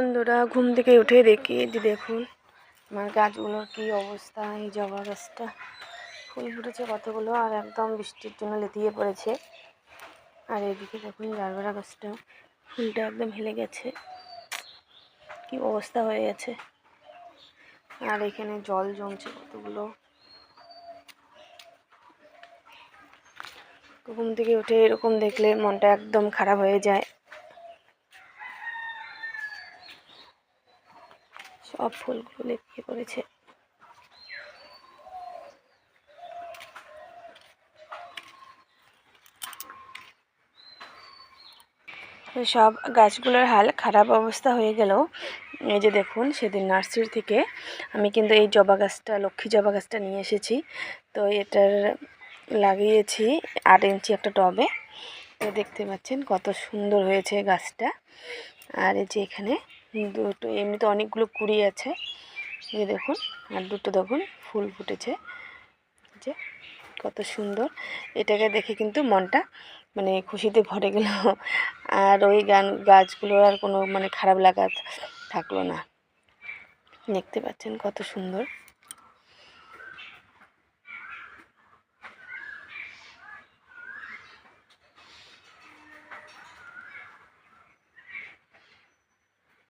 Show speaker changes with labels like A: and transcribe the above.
A: বন্ধুরা ঘুম থেকে উঠে দেখি যে দেখুন আমার গাছগুলোর কি অবস্থা, এই জবা গাছটা। ফুল ফুটেছে কতগুলো, আর একদম বৃষ্টির জন্য লেতিয়ে পড়েছে। আর এদিকে দেখুন জারবেরা গাছটা, ফুলটা একদম হেলে গেছে। কি অবস্থা হয়ে গেছে। আর এখানে জল জমছে কতগুলো। ঘুম থেকে উঠে এরকম দেখলে মনটা একদম খারাপ হয়ে যায়। সব ফুলগুলো লেপিয়ে পড়েছে সব গাছগুলোর হাল খারাপ অবস্থা হয়ে গেলেও এই যে দেখুন, সেদিন নার্সারি থেকে আমি কিন্তু এই জবা গাছটা, লক্ষ্মী জবা গাছটা নিয়ে এসেছি। তো এটার লাগিয়েছি আট ইঞ্চি একটা টবে। তো দেখতে পাচ্ছেন কত সুন্দর হয়েছে গাছটা। আর এই যে এখানে দুটো, এমনিতে অনেকগুলো কুড়ি আছে। যে দেখুন, আর দুটো দেখুন, ফুল ফুটেছে। যে, কত সুন্দর। এটাকে দেখে কিন্তু মনটা মানে খুশিতে ভরে গেল। আর ওই গান গাছগুলোর আর কোনো মানে খারাপ লাগা থাকল না। দেখতে পাচ্ছেন কত সুন্দর।